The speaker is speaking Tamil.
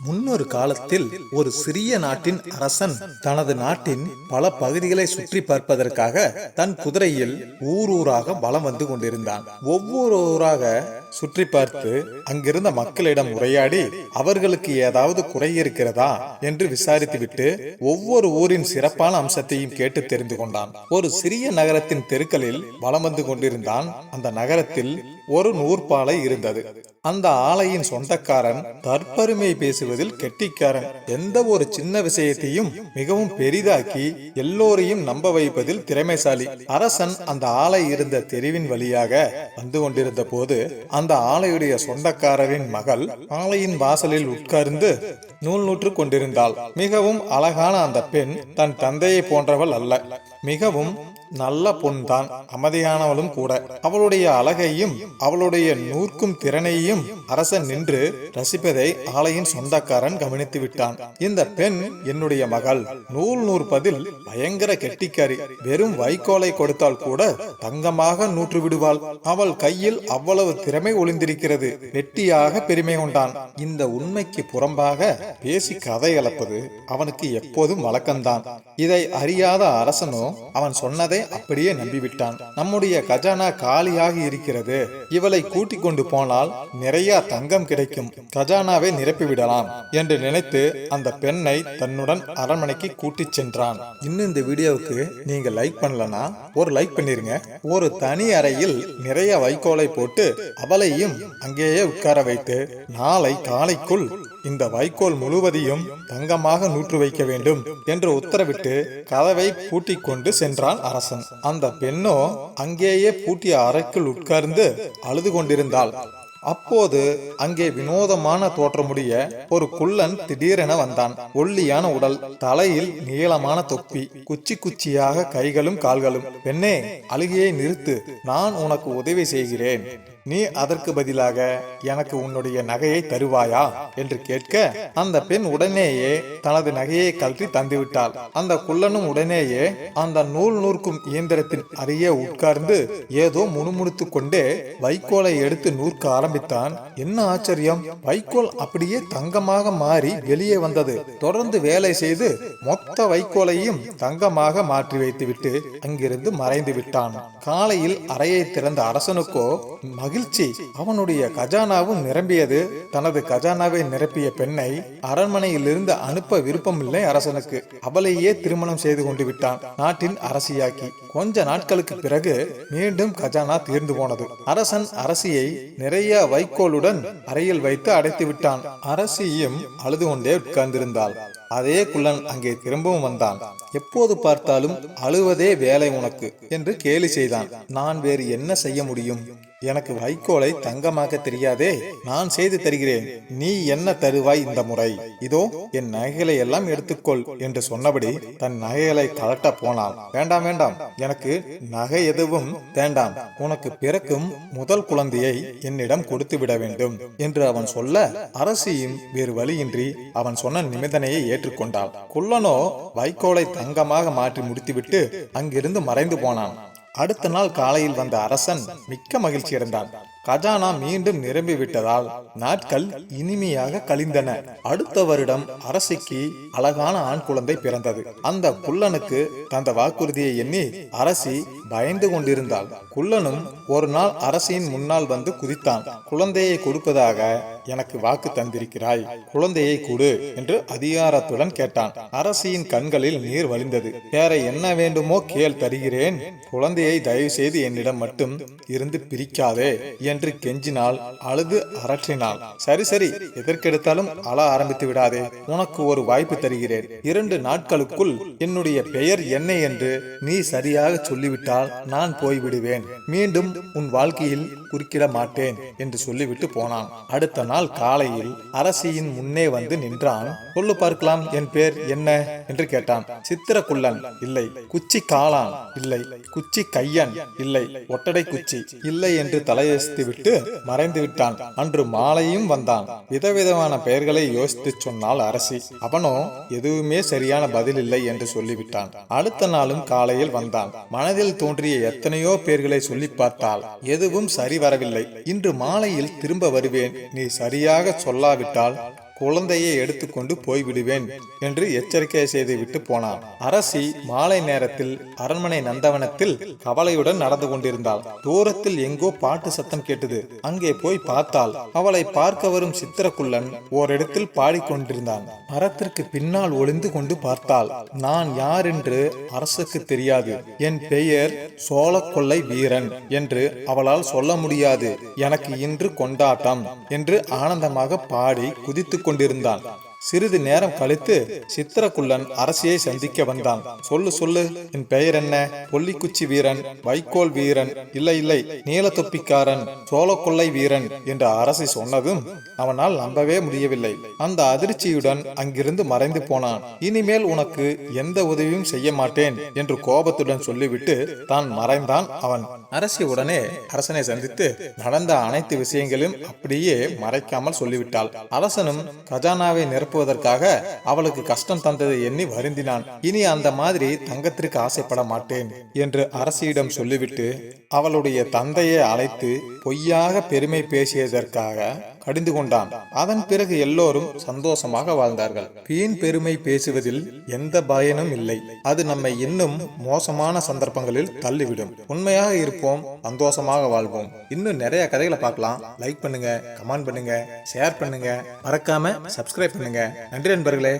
முன்னொரு காலத்தில் ஒரு சிறிய நாட்டின் அரசன் தனது நாட்டின் பல பகுதிகளை சுற்றி பார்ப்பதற்காக தன் குதிரையில் ஊர் ஊராக வலம் வந்து கொண்டிருந்தான். ஒவ்வொரு ஊராக சுற்றி பார்த்து அங்கிருந்த மக்களிடம் உரையாடி அவர்களுக்கு ஏதாவது குறை இருக்கிறதா? என்று விசாரித்துவிட்டு ஒவ்வொரு ஊரின் சிறப்பான அம்சத்தையும் கேட்டு தெரிந்து கொண்டான். ஒரு சிறிய நகரத்தின் தெருக்களில் வலம் வந்து கொண்டிருந்தான். அந்த நகரத்தில் ஒரு நூற்பாலை இருந்தது. அந்த ஆலையின் சொந்தக்காரன் தற்பெருமை பேசுவதில் கெட்டிக்காரன். எந்த ஒரு சின்ன விஷயத்தையும் மிகவும் பெரிதாக்கி எல்லோரையும் நம்ப வைப்பதில் திறமைசாலி. அரசன் அந்த ஆலை இருந்த தெருவின் வழியாக வந்து கொண்டிருந்த போது அந்த ஆலையுடைய சொந்தக்காரரின் மகள் ஆலையின் வாசலில் உட்கார்ந்து நூல் நூற்று கொண்டிருந்தாள். மிகவும் அழகான அந்த பெண் தன் தந்தையை போன்றவள் அல்ல. மிகவும் நல்ல பொன்தான் அமைதியானவளும் கூட. அவளுடைய அழகையும் அவளுடைய நூற்கும் திறனையும் அரசன் நின்று ரசிப்பதை ஆலையின் சொந்தக்காரன் கவனித்து விட்டான். இந்த பெண் என்னுடைய மகள். நூல் நூற்பதில் பயங்கர கெட்டிக்காரி வெறும் வைக்கோலை கொடுத்தால் கூட தங்கமாக நூற்று விடுவாள் அவள் கையில் அவ்வளவு திறமை ஒளிந்திருக்கிறது. வெட்டியாக பெருமை கொண்டான். இந்த உண்மைக்கு புறம்பாக பேசி கதை கலப்பது அவனுக்கு எப்போதும் வழக்கம்தான். இதை அறியாத அரசனோ அவன் சொன்னதை அப்படியே நம்பிவிட்டான். நம்முடைய கஜானா காலியாக இருக்கிறது. இவளை கூட்டிக் கொண்டு போனால் நிறைய தங்கம் கிடைக்கும். கஜானாவை நிரப்பிவிடலாம் என்று நினைத்து அந்த பெண்ணை தன்னுடன் அரண்மனைக்கு கூட்டிச் சென்றான். இன்னும் இந்த வீடியோவுக்கு நீங்க லைக் பண்ணலனா ஒரு லைக் பண்ணிருங்க. ஒரு தனி அறையில் நிறைய வைக்கோலை போட்டு அவள் அவளையும் அங்கேயே உட்கார வைத்து நாளை காலைக்குள் இந்த வைக்கோல் முழுவதையும் தங்கமாக நூற்று வைக்க வேண்டும் என்று உத்தரவிட்டு கதவை பூட்டி கொண்டு சென்றான் அரசன். அந்த பெண்ணோ அங்கேயே பூட்டிய அறைக்குள் உட்கார்ந்து அழுது கொண்டிருந்தாள். அப்போது அங்கே வினோதமான தோற்றமுடைய ஒரு குள்ளன் திடீரென வந்தான். ஒல்லியான உடல் தலையில் நீளமான தொப்பி குச்சி குச்சியாக கைகளும் கால்களும். பெண்ணே அழுகையை நிறுத்து. நான் உனக்கு உதவி செய்கிறேன். நீ அதற்கு பதிலாக எனக்கு உன்னுடைய நகையை தருவாயா? என்று கேட்க அந்த பெண் உடனேயே தனது நகையை கழற்றி தந்துவிட்டாள். அந்த குள்ளனும் உடனேயே அந்த நூல் நூற்கும் இயந்திரத்தின் அருகே உட்கார்ந்து ஏதோ முணுமுணுத்துக் கொண்டே வைக்கோலை எடுத்து நூற்க ஆரம்பித்தான். என்ன ஆச்சரியம்? வைக்கோல் அப்படியே தங்கமாக மாறி வெளியே வந்தது. தொடர்ந்து வேலை செய்து மொத்த வைக்கோலையும் தங்கமாக மாற்றி வைத்துவிட்டு அங்கிருந்து மறைந்து விட்டான். காலையில் அறையை திறந்த அரசனுக்கோ மகிழ்ச்சி. அவனுடைய கஜானாவும் நிரம்பியது. தனது கஜானாவை நிரப்பிய பெண்ணை அரண்மனையில் இருந்து அனுப்ப விருப்பமில்லை அரசனுக்கு. அவளையே திருமணம் செய்து கொண்டு விட்டான். நாட்டின் அரசியாக்கி. கொஞ்ச நாட்களுக்கு பிறகு மீண்டும் கஜானா தீர்ந்து போனது. அரசன் அரசியை நிறைய வைக்கோலுடன் அறையில் வைத்து அடைத்து விட்டான். அரசியும் அழுது கொண்டே உட்கார்ந்திருந்தாள். அதே குள்ளன் அங்கே திரும்பவும் வந்தான். எப்போது பார்த்தாலும் அழுவதே வேலை உனக்கு என்று கேலி செய்தான். நான் வேறு என்ன செய்ய முடியும்? எனக்கு வைக்கோலை தங்கமாக்க தெரியாதே நான் செய்து தருகிறேன். நீ என்ன தருவாய் இந்த முறை? இதோ என் நகைகளை எல்லாம் எடுத்துக்கொள் என்று சொன்னபடி தன் நகைகளை கலட்ட போனாள் வேண்டாம் வேண்டாம். எனக்கு நகை எதுவும் வேண்டாம். உனக்கு பிறக்கும் முதல் குழந்தையை என்னிடம் கொடுத்து விட வேண்டும் என்று அவன் சொல்ல அரசியும் வேறு வழியின்றி அவன் சொன்ன நிபந்தனையை ஏற்றுக்கொண்டாள். குள்ளனோ வைக்கோலை தங்கமாக மாற்றி முடித்துவிட்டு அங்கிருந்து மறைந்து போனான். அடுத்த நாள் காலையில் வந்த அரசன் மிக்க மகிழ்ச்சி அடைந்தான். கஜானா மீண்டும் நிரம்பி விட்டதால் நாட்கள் இனிமையாக கழிந்தன. அடுத்த வருடம் அரசிக்கு அழகான ஆண் குழந்தை பிறந்தது. அந்த குள்ளனுக்கு தந்த வாக்குறுதியை எண்ணி அரசி பயந்து கொண்டிருந்தாள். குள்ளனும் ஒரு நாள் அரசியின் முன்னால் வந்து குதித்தான். குழந்தையை கொடுப்பதாக எனக்கு வாக்கு தந்திருக்கிறாய். குழந்தையை கொடு என்று அதிகாரத்துடன் கேட்டான். அரசியின் கண்களில் நீர் வழிந்தது. வேற என்ன வேண்டுமோ கேள் தருகிறேன். குழந்தையை தயவு செய்து என்னிடம் மட்டும் இருந்து பிரிக்காதே என்று கெஞ்சினால் அழுது அரற்றினாள். சரி சரி எதற்கெடுத்தாலும் அழ ஆரம்பித்து விடாதே. உனக்கு ஒரு வாய்ப்பு தருகிறேன். இரண்டு நாட்களுக்குள் என்னுடைய பெயர் என்ன என்று நீ சரியாக சொல்லிவிட்டால் நான் போய்விடுவேன். மீண்டும் உன் வாழ்க்கையில் குறுக்கிட மாட்டேன் என்று சொல்லிவிட்டு போனான். அடுத்த நாள் காலையில் அரசியின் முன்னே வந்து நின்றான். சொல்லு பார்க்கலாம் என் பேர் என்ன? என்று கேட்டான். சித்திரக்குள்ளன். இல்லை. குச்சி காளான். இல்லை. குச்சி கையன். இல்லை. ஒட்டடை குச்சி. இல்லை என்று தலையசித்து விட்டு மறைந்து விட்டான். அன்று மாலையும் வந்தான். விதவிதமான பெயர்களை யோசித்து சொன்னால் அரசி. அவனோ எதுவுமே சரியான பதில் இல்லை என்று சொல்லிவிட்டான். அடுத்த நாளும் காலையில் வந்தான். மனதில் தோன்றிய எத்தனையோ பேர்களை சொல்லி பார்த்தால் எதுவும் சரி வரவில்லை. இன்று மாலையில் திரும்ப வருவேன். நீ சரியாக சொல்லாவிட்டால் குழந்தையை எடுத்துக்கொண்டு போய்விடுவேன் என்று எச்சரிக்கை செய்துவிட்டு போனான். அரசி மாலை நேரத்தில் அரண்மனை நந்தவனத்தில் கவலையுடன் நடந்து கொண்டிருந்தாள். தூரத்தில் எங்கோ பாட்டு சத்தம் கேட்டது. அங்கே போய் பார்த்தாள். அவளை பார்க்க வரும் சித்திரக்குள்ளன் ஓரிடத்தில் பாடிக்கொண்டிருந்தான் மரத்திற்கு பின்னால் ஒளிந்து கொண்டு பார்த்தாள். நான் யார் என்று அரசுக்கு தெரியாது. என் பெயர் சோழக்கொள்ளை வீரன் என்று அவளால் சொல்ல முடியாது. எனக்கு இன்று கொண்டாட்டம் என்று ஆனந்தமாக பாடி குதித்துக் கொண்டிருந்தான். சிறிது நேரம் கழித்து சித்திரக்குள்ளன் அரசியை சந்திக்க வந்தான். சொல்லு சொல்லு என் பெயர் என்ன? பொல்லிக்குச்சி வீரன் வைக்கோல் வீரன் இல்லை இல்லை நீலத்தொப்பிக்காரன் சோழக்கொல்லை வீரன் என்று அரசி சொன்னதும் அவனால் நம்பவே முடியவில்லை. அந்த அதிர்ச்சியுடன் அங்கிருந்து மறைந்து போனான். இனிமேல் உனக்கு எந்த உதவியும் செய்ய மாட்டேன் என்று கோபத்துடன் சொல்லிவிட்டு தான் மறைந்தான் அவன். அரசி உடனே அரசனை சந்தித்து நடந்த அனைத்து விஷயங்களையும் அப்படியே மறைக்காமல் சொல்லிவிட்டாள். அரசனும் கஜானாவை நிரப்ப நிரப்புவதற்காக அவளுக்கு கஷ்டம் தந்ததை எண்ணி வருந்தினான். இனி அந்த மாதிரி தங்கத்திற்கு ஆசைப்பட மாட்டேன் என்று அரசியிடம் சொல்லிவிட்டு அவளுடைய தந்தையை அழைத்து பொய்யாக பெருமை பேசியதற்காக கடிந்து கொண்டான். அதன் பிறகு எல்லோரும் சந்தோஷமாக வாழ்ந்தார்கள். வீண் பெருமை பேசுவதில் எந்த பயனும் இல்லை. அது நம்மை இன்னும் மோசமான சந்தர்ப்பங்களில் தள்ளிவிடும். உண்மையாக இருப்போம் சந்தோஷமாக வாழ்வோம். இன்னும் நிறைய கதைகளை பார்க்கலாம். லைக் பண்ணுங்க கமெண்ட் பண்ணுங்க ஷேர் பண்ணுங்க. மறக்காம சப்ஸ்கிரைப் பண்ணுங்க. நன்றி நண்பர்களே.